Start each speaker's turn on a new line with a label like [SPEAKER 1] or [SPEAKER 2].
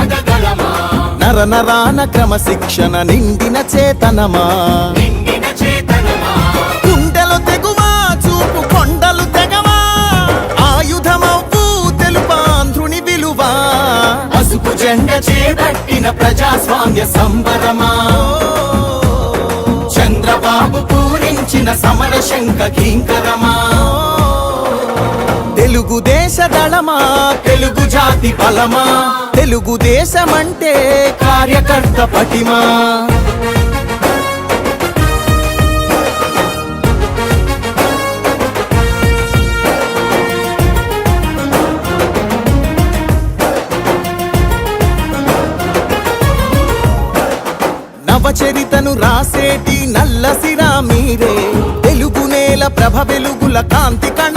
[SPEAKER 1] నినాద గళమా
[SPEAKER 2] రణనినాద గలమా
[SPEAKER 1] నర నరాన క్రమశిక్షణ నిండిన చేతనమా? గుండెలు తెగువా చూపు కొండలు తెగవా? ఆయుధమవ్వు తెలుపాంధ్రుని విలువా?
[SPEAKER 2] పసుపు జెండ చేపట్టిన ప్రజాస్వామ్య సంబరమా? చంద్రబాబు పూరించిన సమర శంఖ కింకరమా?
[SPEAKER 1] తెలుగుదేశ దళమా
[SPEAKER 2] తెలుగు జాతి బలమా
[SPEAKER 1] తెలుగుదేశమంటే కార్యకర్త పటిమా? నవచరితను రాసేటి నల్ల సిరా మీరే. తెలుగు నేల ప్రభ వెలుగుల కాంతి కణ